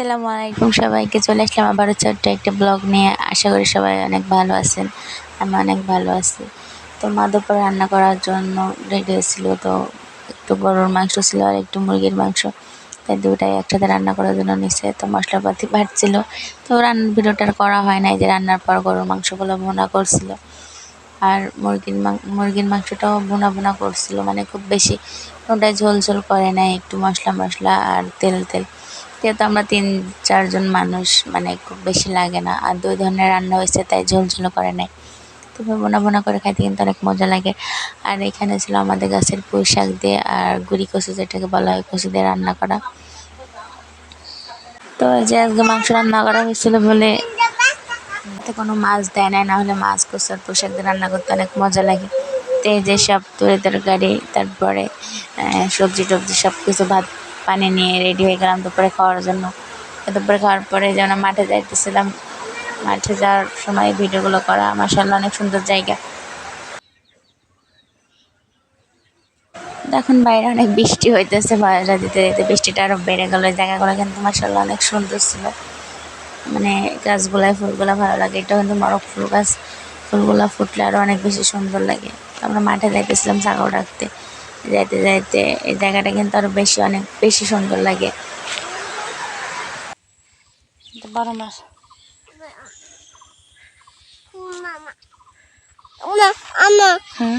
আসসালামু আলাইকুম সবাইকে, চলে আসলাম আবারও ছোট্ট একটা ব্লগ নিয়ে। আশা করি সবাই অনেক ভালো আছেন, আমি অনেক ভালো আছি। তো মাদুপুরে রান্না করার জন্য রেডি হয়েছিল তো একটু গরুর মাংস ছিল আর একটু মুরগির মাংস। তাই দুটাই একসাথে রান্না করার জন্য নিচ্ছে তো মশলাপাতি বাড়ছিল তো রান্নার ভিডিওটা করা হয় নাই যে রান্নার পর গরুর মাংসগুলো ভোনা করছিল। আর মুরগির মুরগির মাংসটাও বোনা বোনা করছিল মানে খুব বেশি ওটাই ঝোল ঝোল করে নাই, একটু মশলা মশলা আর তেল তেল। যেহেতু আমরা তিন, চারজন মানুষ মানে খুব বেশি লাগে না। আর দুই ধরনের রান্না হয়েছে, তাই ঝোল ঝোল করে নাই। তবে বোনা বোনা করে খাইতে কিন্তু অনেক মজা লাগে। আর এখানে ছিল আমাদের গাছের পুঁই শাক দিয়ে আর গুড়ি কচু, যেটাকে বলা হয় কচু দিয়ে রান্না করা। তো যে আজকে মাংস রান্না করা হয়েছিল বলে এতে কোনো মাছ দেয় নাই, না হলে মাছ কষার পোশাক দিয়ে রান্না করতে অনেক মজা লাগে। তো এই যে সব তরি তরকারি তারপরে সবজি টবজি সব কিছু ভাত পানি নিয়ে রেডি হয়ে গেলাম দুপুরে খাওয়ার জন্য। দুপুরে খাওয়ার পরে যেন মাঠে যাইতেছিলাম। মাঠে যাওয়ার সময় ভিডিওগুলো করা। আমার মাসাল্লাহ অনেক সুন্দর জায়গা। এখন বাইরে অনেক বৃষ্টি হইতেছে। বাইরে দিতে দিতে বৃষ্টিটা আরও বেড়ে গেলো। জায়গাগুলো কিন্তু মাসাল্লাহ অনেক সুন্দর ছিল। মানে গাছগুলায় ফুলগুলা ভালো লাগে। এটা কিন্তু মরক ফুল গাছ। ফুলগুলা ফুটলে আরও অনেক বেশি সুন্দর লাগে। আমরা মাঠে যাইতেছিলাম ছাগল রাখতে। যাইতে যাইতে এই জায়গাটা কিন্তু আরও বেশি অনেক বেশি সুন্দর লাগে। বারো বড় মাছ হুম?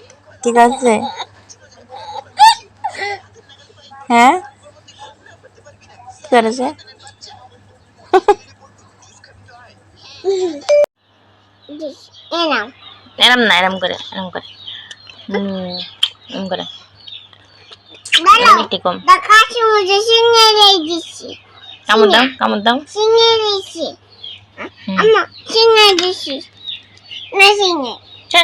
ঠিক আছে? হ্যাঁ? কি করেছে এরম। না এরম করে এরম করে। হুম এরম করে। এরম কম। কামড় দাও কামড় দাও। হুম। না